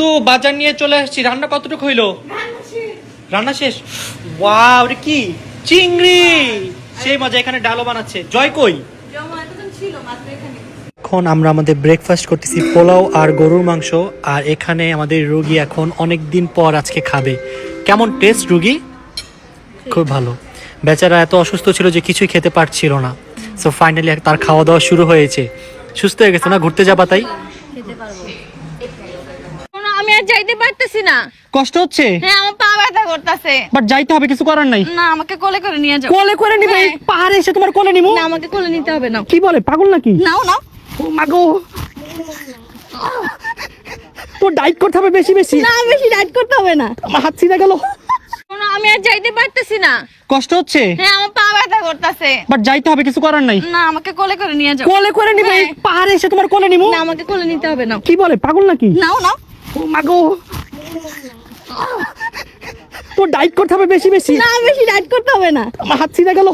তো বাজার নিয়ে চলে আসছি। রান্না কতটুকু হইল? রান্না শেষ? ওয়াও রে কি? চিংড়ি! সেই মজা এখানে ডালও বানাচ্ছে। জয় কই? এখন আমরা আমাদের ব্রেকফাস্ট করতেছি পোলাও আর গরুর মাংস আর এখানে আমাদের রুগী এখন অনেক দিন পর আজকে খাবে। কেমন টেস্ট রুগী? খুব ভালো। বেচারা এত অসুস্থ ছিল যে কিছুই খেতে পারছিল না। সো ফাইনালি তার খাওয়া দাওয়া শুরু হয়েছে। সুস্থ হয়ে গেছে না? ঘুরতে যাবা তাই? আমি আর যাইতে পারতেছি না। কষ্ট হচ্ছে? হ্যাঁ আমার পা ব্যথা করতেছে। বাট যাইতে হবে কিছু করার নাই? না আমাকে কোলে করে নিয়ে যাও। কোলে করে নিবে? এই হ্যাঁ। পাহাড়ে এসে তোমার কোলে নিমু? না আমাকে কোলে নিতে হবে না কি বলে পাগল নাকি? নাও নাও। ও মাগো তো ডাইট করতে হবে বেশি বেশি। না বেশি ডাইট করতে হবে না। আমার হাত ছিঁড়ে গেল। আমি আর যাইতে পারতেছি না। কষ্ট হচ্ছে? হ্যাঁ আমার পা ব্যথা করতেছে। বাট যাইতে হবে কিছু করার নাই? না আমাকে কোলে করে নিয়ে যাও। কোলে করে নিবে? হ্যাঁ। পাহাড়ে এসে তোমার কোলে নিমু? না আমাকে কোলে নিতে হবে না কি বলে পাগল নাকি? নাও নাও। ও মাগো তো ডাইট করতে হবে বেশি বেশি। না বেশি ডাইট করতে হবে না। আমার হাত ছিঁড়ে গেল।